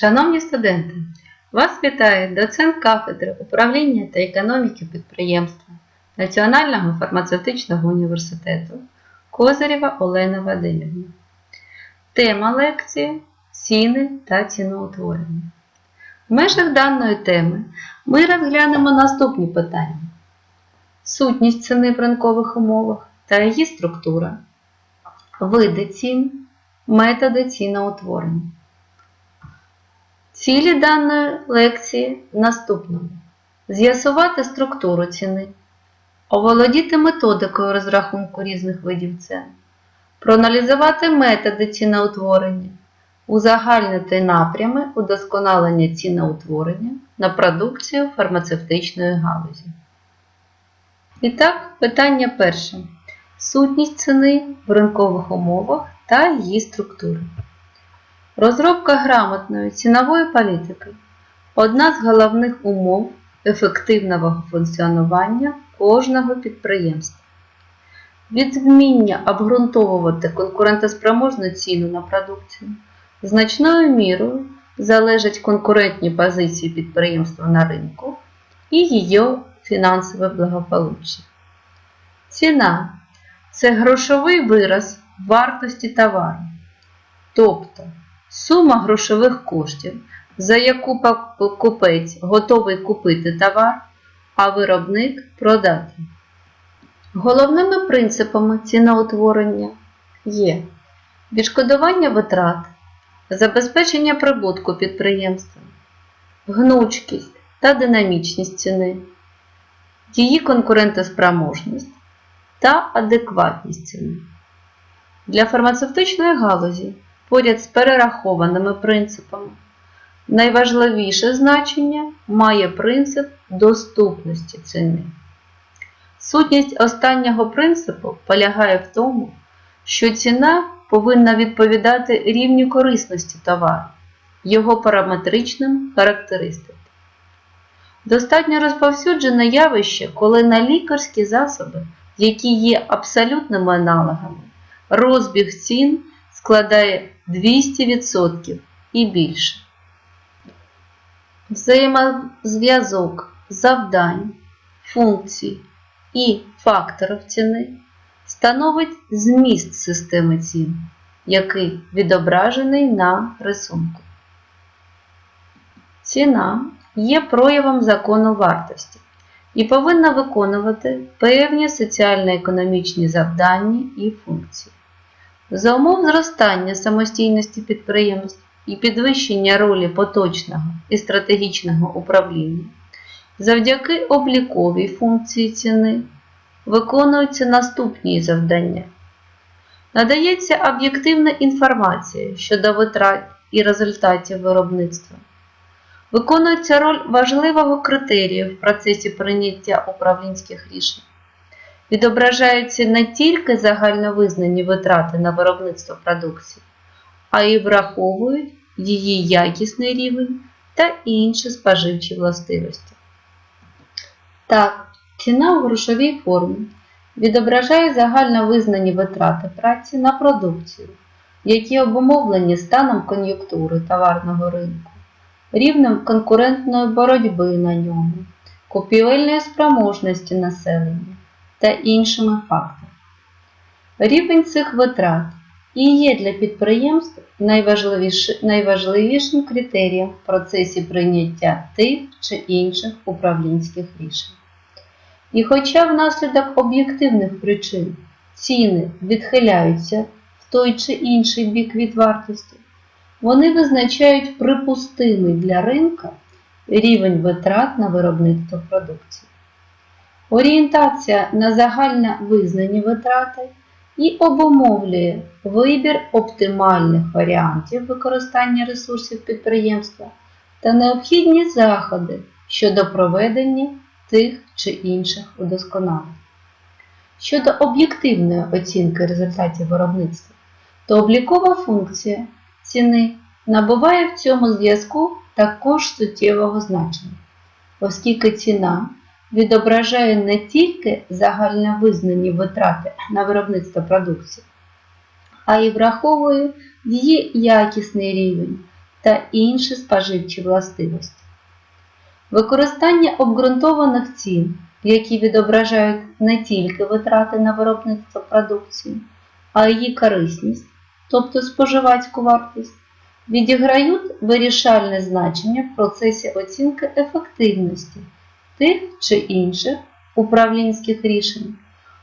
Шановні студенти, вас вітає доцент кафедри управління та економіки підприємства Національного фармацевтичного університету Козирєва Олена Вадимівна. Тема лекції ціни та ціноутворення. В межах даної теми ми розглянемо наступні питання: сутність ціни в ринкових умовах та її структура, види цін, методи ціноутворення. Цілі даної лекції в наступному: з'ясувати структуру ціни, оволодіти методикою розрахунку різних видів цін, проаналізувати методи ціноутворення, узагальнити напрями удосконалення ціноутворення на продукцію фармацевтичної галузі. І так, питання перше. Сутність ціни в ринкових умовах та її структури. Розробка грамотної цінової політики одна з головних умов ефективного функціонування кожного підприємства. Від вміння обґрунтовувати конкурентоспроможну ціну на продукцію значною мірою залежать конкурентні позиції підприємства на ринку і її фінансове благополуччя. Ціна це грошовий вираз вартості товару, тобто сума грошових коштів, за яку покупець готовий купити товар, а виробник продати. Головними принципами ціноутворення є відшкодування витрат, забезпечення прибутку підприємства, гнучкість та динамічність ціни, її конкурентоспроможність та адекватність ціни. Для фармацевтичної галузі поряд з перерахованими принципами найважливіше значення має принцип доступності ціни. Сутність останнього принципу полягає в тому, що ціна повинна відповідати рівню корисності товару, його параметричним характеристикам. Достатньо розповсюджене явище, коли на лікарські засоби, які є абсолютними аналогами, розбіг цін складає 200% і більше. Взаємозв'язок завдань, функцій і факторів ціни становить зміст системи цін, який відображений на рисунку. Ціна є проявом закону вартості і повинна виконувати певні соціально-економічні завдання і функції. За умов зростання самостійності підприємств і підвищення ролі поточного і стратегічного управління, завдяки обліковій функції ціни виконуються наступні завдання. Надається об'єктивна інформація щодо витрат і результатів виробництва. Виконується роль важливого критерію в процесі прийняття управлінських рішень. Відображаються не тільки загальновизнані витрати на виробництво продукції, а й враховують її якісний рівень та інші споживчі властивості. Так, ціна у грошовій формі відображає загальновизнані витрати праці на продукцію, які обумовлені станом кон'юнктури товарного ринку, рівнем конкурентної боротьби на ньому, купівельної спроможності населення та іншими факторами. Рівень цих витрат і є для підприємств найважливішим критерієм в процесі прийняття тих чи інших управлінських рішень. І хоча внаслідок об'єктивних причин ціни відхиляються в той чи інший бік від вартості, вони визначають припустимий для ринка рівень витрат на виробництво продукції. Орієнтація на загально визнані витрати і обумовлює вибір оптимальних варіантів використання ресурсів підприємства та необхідні заходи щодо проведення тих чи інших удосконалень. Щодо об'єктивної оцінки результатів виробництва, то облікова функція ціни набуває в цьому зв'язку також суттєвого значення, оскільки ціна відображає не тільки загально визнані витрати на виробництво продукції, а й враховує її якісний рівень та інші споживчі властивості. Використання обґрунтованих цін, які відображають не тільки витрати на виробництво продукції, а й її корисність, тобто споживацьку вартість, відіграють вирішальне значення в процесі оцінки ефективності тих чи інших управлінських рішень,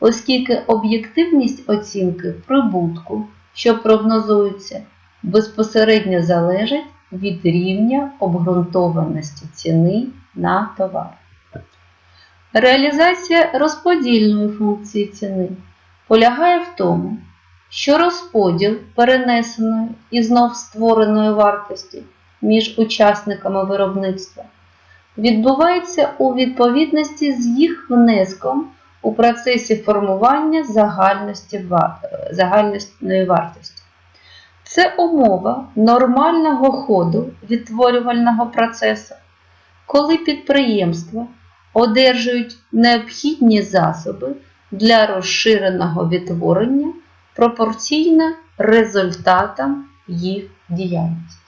оскільки об'єктивність оцінки прибутку, що прогнозується, безпосередньо залежить від рівня обґрунтованості ціни на товар. Реалізація розподільної функції ціни полягає в тому, що розподіл перенесеної і знов створеної вартості між учасниками виробництва відбувається у відповідності з їх внеском у процесі формування загальної вартості. Це умова нормального ходу відтворювального процесу, коли підприємства одержують необхідні засоби для розширеного відтворення пропорційно результатам їх діяльності.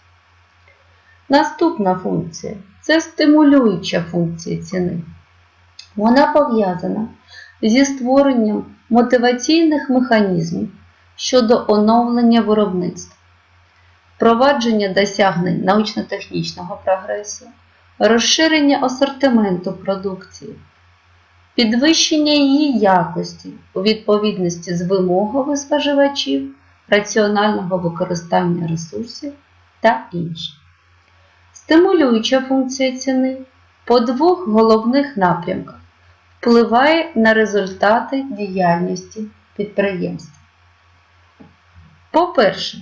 Наступна функція це стимулююча функція ціни. Вона пов'язана зі створенням мотиваційних механізмів щодо оновлення виробництва, впровадження досягнень научно-технічного прогресу, розширення асортименту продукції, підвищення її якості у відповідності з вимогами споживачів, раціонального використання ресурсів та інше. Стимулююча функція ціни по двох головних напрямках впливає на результати діяльності підприємства. По-перше,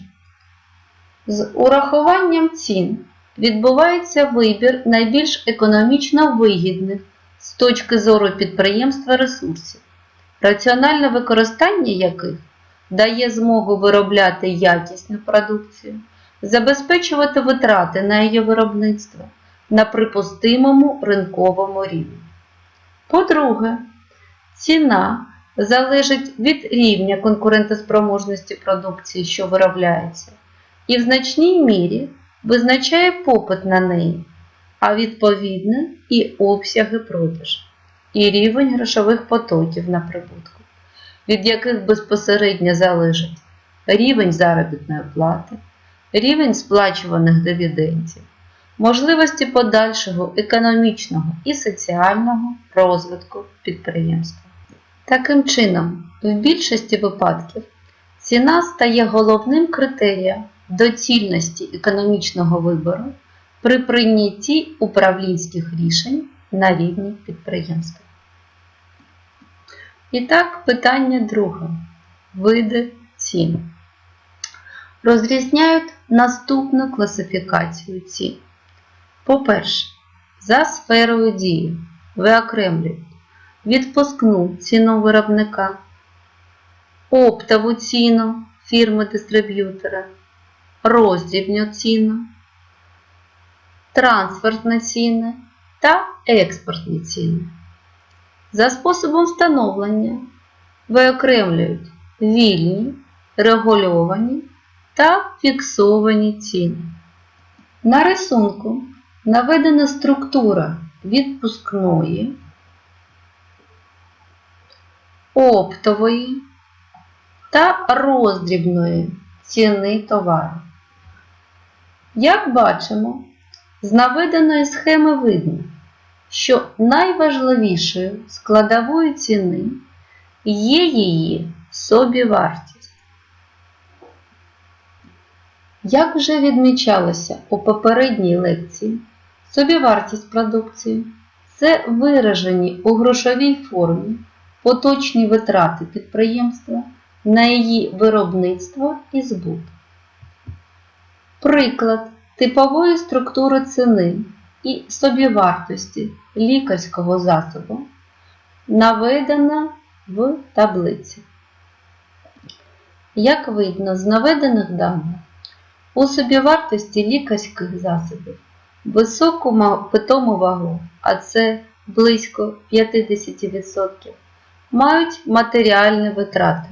з урахуванням цін відбувається вибір найбільш економічно вигідних з точки зору підприємства ресурсів, раціональне використання яких дає змогу виробляти якісну продукцію, забезпечувати витрати на її виробництво на припустимому ринковому рівні. По-друге, ціна залежить від рівня конкурентоспроможності продукції, що виробляється, і в значній мірі визначає попит на неї, а відповідно і обсяги продажу, і рівень грошових потоків на прибутку, від яких безпосередньо залежить рівень заробітної плати, рівень сплачуваних дивідендів, можливості подальшого економічного і соціального розвитку підприємства. Таким чином, в більшості випадків ціна стає головним критерієм доцільності економічного вибору при прийнятті управлінських рішень на рівні підприємства. І так, питання друге. Види цін. Розрізняють наступну класифікацію цін. По-перше, за сферою дії виокремлюють відпускну ціну виробника, оптову ціну фірми-дистриб'ютора, роздрібню ціну, трансфертні ціни та експортні ціни. За способом встановлення виокремлюють вільні, регульовані та фіксовані ціни. На рисунку наведена структура відпускної, оптової та роздрібної ціни товару. Як бачимо, з наведеної схеми видно, що найважливішою складовою ціни є її собівартість. Як вже відмічалося у попередній лекції, собівартість продукції це виражені у грошовій формі поточні витрати підприємства на її виробництво і збут. Приклад типової структури ціни і собівартості лікарського засобу наведена в таблиці. Як видно з наведених даних, у собівартості лікарських засобів високу питому вагу, а це близько 50%, мають матеріальні витрати.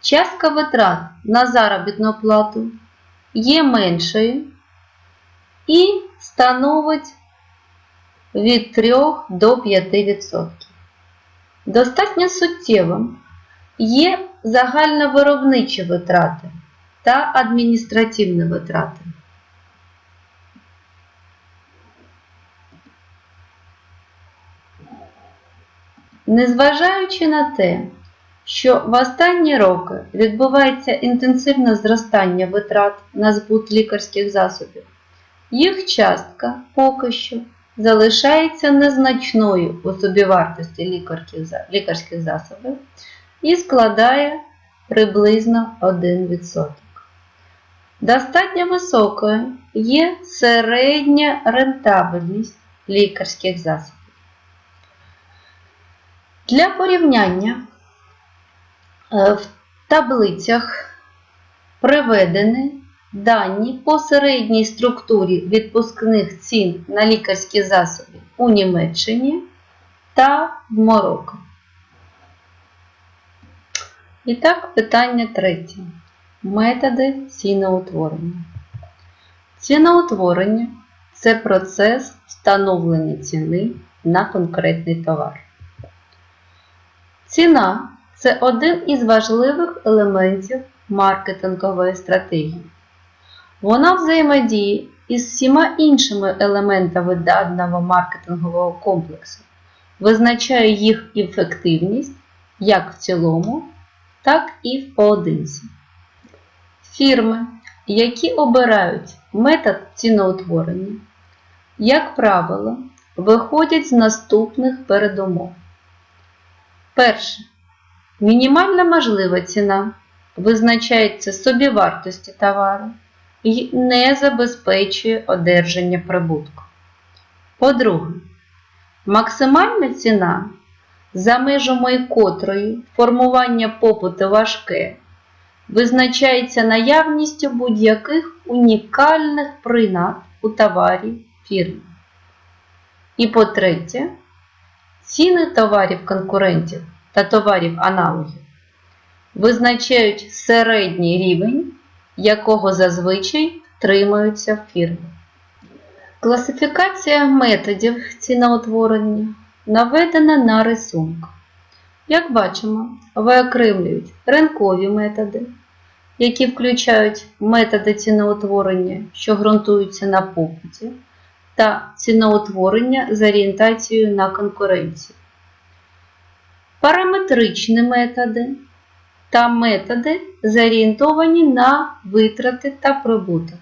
частка витрат на заробітну плату є меншою і становить від 3 до 5%. Достатньо суттєвим є загальновиробничі витрати та адміністративні витрати. Незважаючи на те, що в останні роки відбувається інтенсивне зростання витрат на збут лікарських засобів, їх частка поки що залишається незначною у собівартості лікарських засобів і складає приблизно 1%. Достатньо високою є середня рентабельність лікарських засобів. Для порівняння е, в таблицях приведені дані по середній структурі відпускних цін на лікарські засоби у Німеччині та в Марокко. І так, питання третє. Методи ціноутворення. Ціноутворення це процес встановлення ціни на конкретний товар. Ціна це один із важливих елементів маркетингової стратегії. Вона взаємодіє із всіма іншими елементами даного маркетингового комплексу, визначає їх ефективність як в цілому, так і в поодинці. Фірми, які обирають метод ціноутворення, як правило, виходять з наступних передумов. Перше. Мінімальна можлива ціна визначається собівартості товару і не забезпечує одержання прибутку. По-друге, максимальна ціна, за межами котрої формування попиту важке, визначається наявністю будь-яких унікальних принад у товарі фірми. І по-третє, ціни товарів конкурентів та товарів аналогів визначають середній рівень, якого зазвичай тримаються в фірмі. Класифікація методів ціноутворення наведена на рисунку. Як бачимо, виокремлюють ринкові методи, які включають методи ціноутворення, що ґрунтуються на попиті, та ціноутворення з орієнтацією на конкуренцію. Параметричні методи та методи зорієнтовані на витрати та прибуток,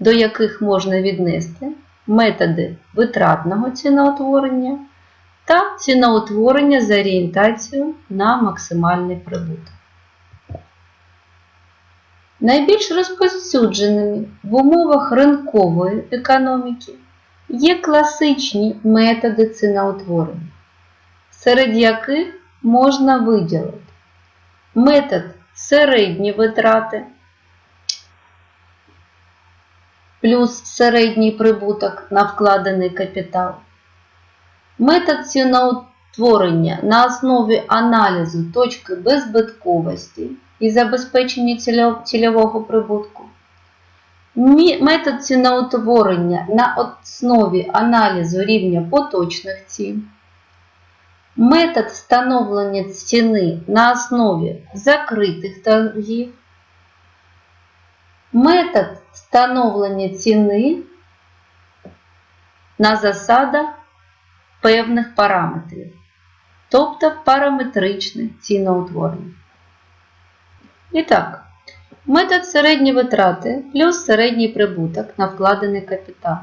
до яких можна віднести методи витратного ціноутворення та ціноутворення з орієнтацією на максимальний прибуток. Найбільш розповсюдженими в умовах ринкової економіки є класичні методи ціноутворення, серед яких можна виділити метод середні витрати плюс середній прибуток на вкладений капітал, метод ціноутворення на основі аналізу точки беззбитковості і забезпечення цільо- цільового прибутку, метод ціноутворення на основі аналізу рівня поточних цін, метод встановлення ціни на основі закритих торгів, метод встановлення ціни на засадах певних параметрів, тобто параметричне ціноутворення. І так, метод середні витрати плюс середній прибуток на вкладений капітал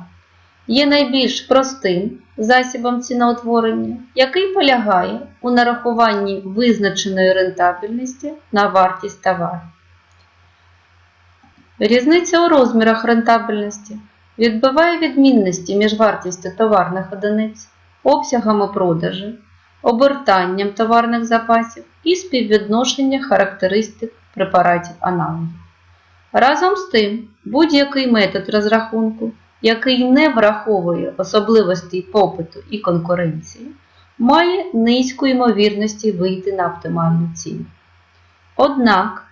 є найбільш простим засібом ціноутворення, який полягає у нарахуванні визначеної рентабельності на вартість товару. Різниця у розмірах рентабельності відбиває відмінності між вартістю товарних одиниць, обсягами продажу, обертанням товарних запасів і співвідношення характеристик препаратів аналогів. Разом з тим, будь-який метод розрахунку, який не враховує особливостей попиту і конкуренції, має низьку ймовірності вийти на оптимальну ціну. Однак